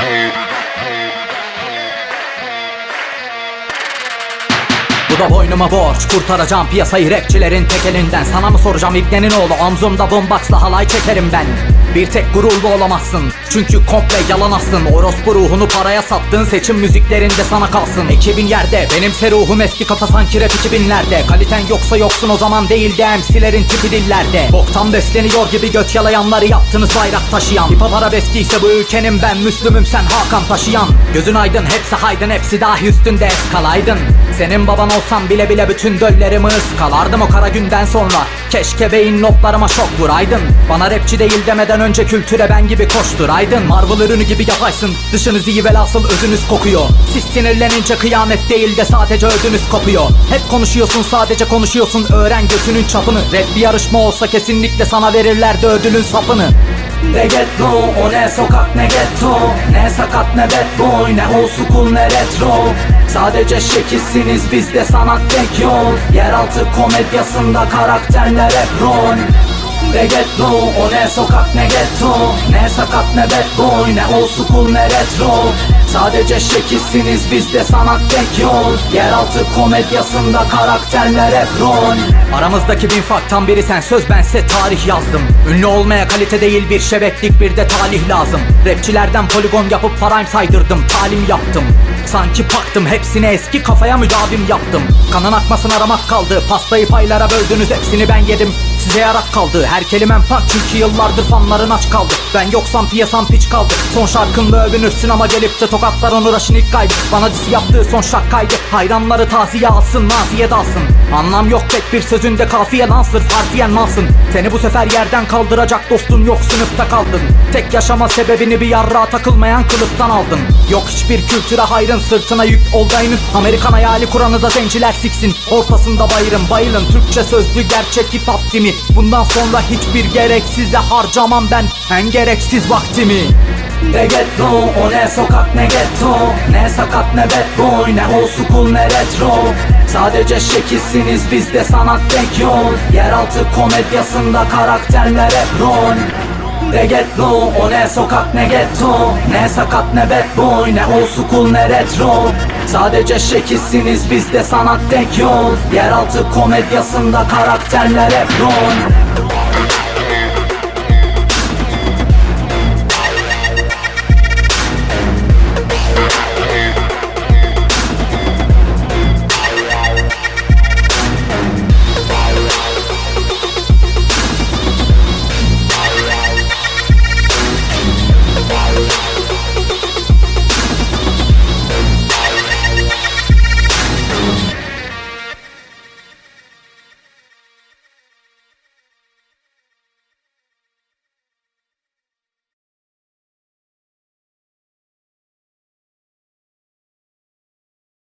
Hey. Da boynuma borç Kurtaracağım piyasayı rapçilerin tek elinden. Sana mı soracağım İbne'nin oğlu? Omzumda boomboxla halay çekerim ben. Bir tek gururlu olamazsın. Çünkü komple yalan aslın. Orospu ruhunu paraya sattın. Seçim müziklerinde sana kalsın. Ekibin yerde Benimse ruhum eski kafa. Sanki rap 2000'lerde Kaliten yoksa yoksun o zaman değil de MC'lerin tipi dillerde. Boktan besleniyor gibi göt yalayanları yaptınız bayrak taşıyan. Hip hop arabesk ise bu ülkenin ben Müslümüm sen Hakan taşıyan Gözün aydın hepsi haydın hepsi dahi üstünde eskalaydın. Senin baban olsam bile bile bütün döllerimi ıskalardım o kara günden sonra. Keşke beyin notlarıma şok vuraydın Bana rapçi değil demeden önce kültüre ben gibi koşturaydın Marvel ürünü gibi yapaysın Dışınız iyi velhasıl özünüz kokuyor. Siz sinirlenince kıyamet değil de sadece ödünüz kopuyor. Hep konuşuyorsun sadece konuşuyorsun. Öğren götünün çapını. Rap bir yarışma olsa kesinlikle sana verirlerdi ödülün sapını de getto O ne sokak ne getto Ne sakat ne bad boy Ne old school ne retro. Sadece şekilsiniz bizde sanat tek yol. Yeraltı komedyasında karakterler hep rol. De getto O ne sokak ne getto Ne sakat ne bad boy Ne old school ne retro. Sadece şekilsiniz bizde sanat tek yol. Yeraltı komedyasında karakterler hep rol. Aramızdaki bin farktan biri sen söz bense tarih yazdım. Ünlü olmaya kalite değil bir şebeklik bir de talih lazım. Rapçilerden poligon yapıp parayım saydırdım talim yaptım. Sanki paktım hepsini eski kafaya müdavim yaptım. Kanın akmasın aramak kaldı Pastayı paylara böldünüz hepsini ben yedim Size yarak kaldı. Her kelimem pak. Çünkü yıllardır fanların aç kaldı. Ben yoksam piyasam piç kaldı. Son şarkınla övünürsün ama gelip de tokatların uğraşın ilk kaydı. Bana disi yaptığı son şarkıydı Hayranları taziye alsın naziye dalsın. Anlam yok tek bir sözünde kafiye lan sırf harfiyen malsın. Seni bu sefer yerden kaldıracak dostun yok sınıfta kaldın. Tek yaşama sebebini bir yarrağa takılmayan kılıftan aldın. Yok hiçbir kültüre hayrın sırtına yük oldayının Amerikan hayali kuranı da zenciler siksin. Ortasında bayırın bayılın. Türkçe sözlü gerçek hip hop timi Bundan sonra hiçbir gereksize harcamam ben. En gereksiz vaktimi. De getto O ne sokak ne getto Ne sakat ne bad boy Ne old school ne retro. Sadece şekilsiniz bizde sanat tek yol Yeraltı komedyasında karakterler hep rol de getto O ne sokak ne getto Ne sakat ne bad boy Ne old school ne retro. Sadece şekilsiniz bizde sanat tek yol. Yeraltı komedyasında karakterler hep rol